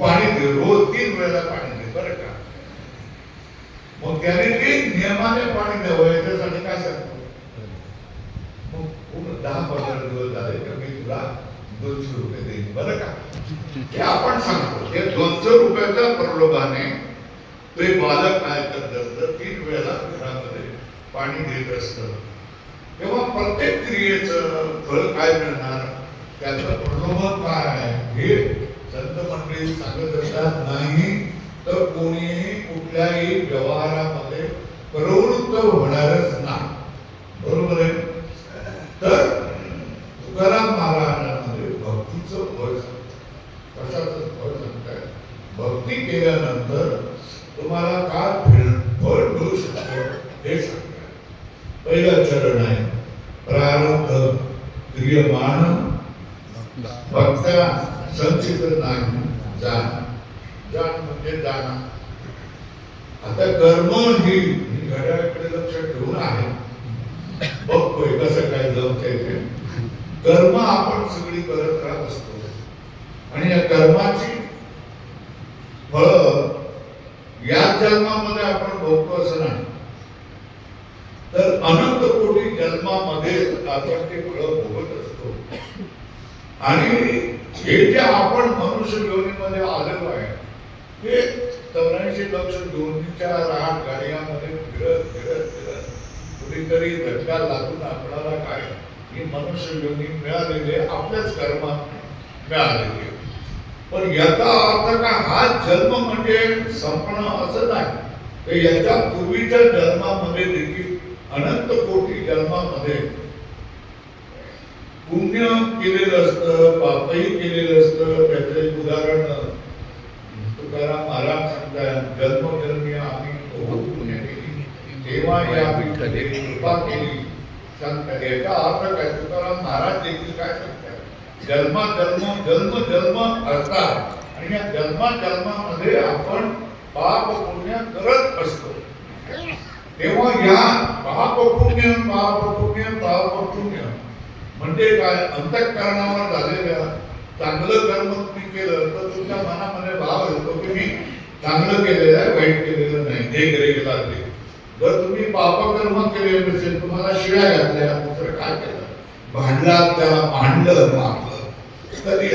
पाणी दे रोज तीन वेळेला पाणी दे बरं का? मग त्याने ते नियमाने पाणी द्यावं याच्यासाठी काय सांगतो? मग पूर्ण दहा पंधरा दिवस झाले तर मी तुला दोनशे रुपये देईन बरं का? हे आपण सांगतो. हे दोनशे रुपयाच्या प्रलोभाने ते बालक काय करत तीन वेळेला घरामध्ये पाणी देत असतं. तेव्हा प्रत्येक क्रियेचं फळ काय मिळणार? त्याचं प्रलोभन काय आहे? हे संत मंडळी सांगत असतात नाही तर कोणीही कुठल्याही व्यवहारामध्ये प्रवृत्त होणारच नाही. बरोबर आहे? तर तुकाराम महाराजांमध्ये भक्तीचं फळ कशाचं फळ सांगताय भक्ती केल्यानंतर तुम्हाला काय फळ फळ मिळू शकतं हे सांगताय पहिलं चरण आहे प्रारब्ध क्रियमाण भक्ता. संचित नाही जाण जाण म्हणजे जाणा. आता कर्म ही मी घड्याळाकडे लक्ष ठेवून आहे. बघतोय कसं काय जमतंय ते. कर्म आपण सगळी करत राहत असतो. आणि या कर्माची फळ या जन्मामध्ये आपण भोगतो असं नाही. तर अनंत कोटी जन्मामध्ये आपण ते फळ भोगत असतो. आणि हे जे आपण मनुष्य योनीमध्ये आलेलो आहे ते चौऱ्याऐंशी लक्ष दोन्हीच्या राहत गाड्यामध्ये फिरत फिरत फिरत कुठेतरी धक्का लागून आपणाला काय? ही मनुष्य योनी मिळालेले आपल्याच कर्मात मिळालेले. पण याचा अर्थ काय? हा जन्म म्हणजे संपणं असं नाही. तर याच्या पूर्वीच्या जन्मामध्ये देखील अनंत कोटी जन्मामध्ये पुण्य केलेलं असतं पापही केलेलं असतं त्याचं एक उदाहरण तुकाराम महाराज सांगतात जन्मजन्मी आम्ही बहुत पुण्य केली तेव्हा या विठ्ठले कृपा केली. सांगतात याचा अर्थ काय? तुकाराम महाराज देखील काय सांगतात? जन्मा जन्म जन्म जन्म असतात. आणि या जन्मा जन्मामध्ये आपण पाप पुण्य करत असतो. तेव्हा या पाप पुण्य पाप पुण्य पाप पुण्य म्हणजे काय? अंतःकरणावर झालेल्या चांगलं कर्म तुम्ही केलं तर तुमच्या मनामध्ये भाव येतो की मी चांगलं केलेलं आहे वाईट केलेलं नाही हे ग्रेग लागले. जर तुम्ही पापकर्म केले नसेल तुम्हाला शिळ्या घातल्या दुसरं काय केलं? भांडलात त्याला भांडलं मारलं. तरी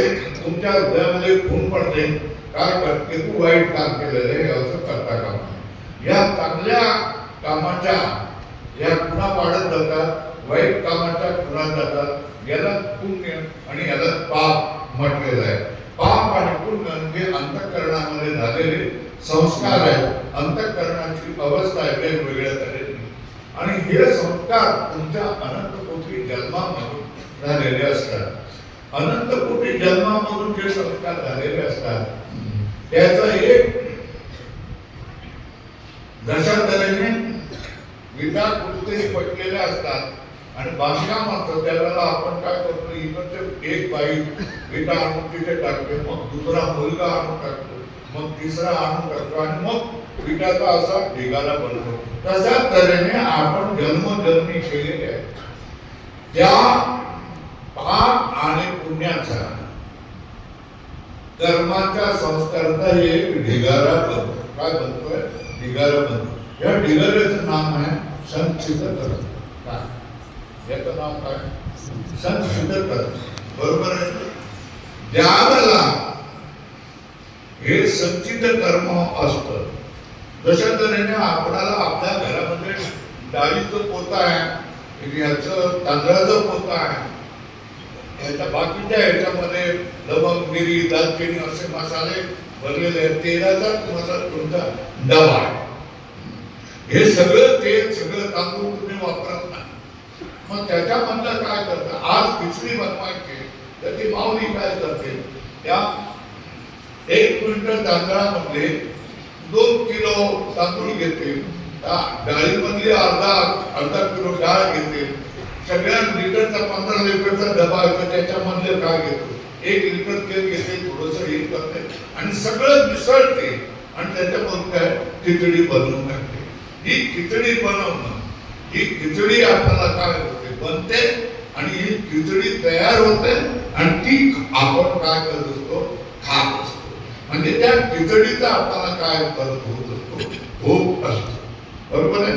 तुमच्या हृदयामध्ये खून पडते. काय करते तू वाईट काम केलेलं आहे असं करता कामा या चांगल्या कामाच्या या खुणा वाढत जातात वाईट कामाच्या खुलात जातात याला पुण्य आणि याला पाप म्हटलेलं आहे. पाप आणि पुण्य हे अंतःकरणामध्ये झालेले संस्कार आहेत. अंतःकरणाची अवस्था आहे वेगवेगळ्या तऱ्हेने आणि हे संस्कार तुमच्या अनंत कोटी जन्मामधून झालेले असतात. अनंत कोटी जन्मामधून जे संस्कार झालेले असतात त्याचा एक दशांतरेने तऱ्हेने विटा कुठेतरी पटलेल्या असतात. आणि बांधकाम असतं त्यावेळेला आपण काय करतो इकडचे एक बाई बेटा आणून तिथे टाकते मग दुसरा मुलगा आणून टाकतो मग तिसरा आणून टाकतो आणि मग विटाचा असा ढिगारा बनतो. तशा तऱ्हेने आपण जन्मजन्मी केलेले आहे. त्या पाप आणि पुण्याचा कर्माच्या संस्काराचा हे एक ढिगारा बनतो. काय बनतोय? ढिगारा बनतो. या ढिगाऱ्याचं नाम आहे संक्षिप्त कर्म काय? याचं नाव काय संत कर्म बरोबर आहे? ज्ञानला हे संचित कर्म असतं. जशा तऱ्हेने आपणाला आपल्या घरामध्ये डाळीचं पोत आहे याचं तांदळाचं पोत आहे. याच्या बाकीच्या ह्याच्यामध्ये लवंग मिरी दालचिनी असे मसाले भरलेले आहेत. तेलाचा तुम्हाला तुमचा डबा आहे. हे सगळं तेल सगळं तांदूळ तुम्ही वापरत नाही. मग त्याच्यामधलं काय करतं? आज खिचडी बनवायची तर ती माऊली काय करते? त्या एक क्विंटल तांदळामध्ये दोन किलो तांदूळ घेते. त्या डाळीमधली अर्धा अर्धा किलो डाळ घेते. सगळ्या लिटरचा पंधरा लिटरचा डबा येतो त्याच्यामधले काय घेतो? एक लिटर तेल घेते थोडस हे करते. आणि सगळं मिसळते. आणि त्याच्यामधून काय? खिचडी बनवून टाकते. ही खिचडी बनवणं ही खिचडी आपल्याला काय होते? बनते आणि ही खिचडी तयार होते आणि ती आपण काय करत असतो? खात असतो. म्हणजे त्या खिचडीचा आपल्याला काय फरक होत असतो? भोग असतो. बरोबर आहे?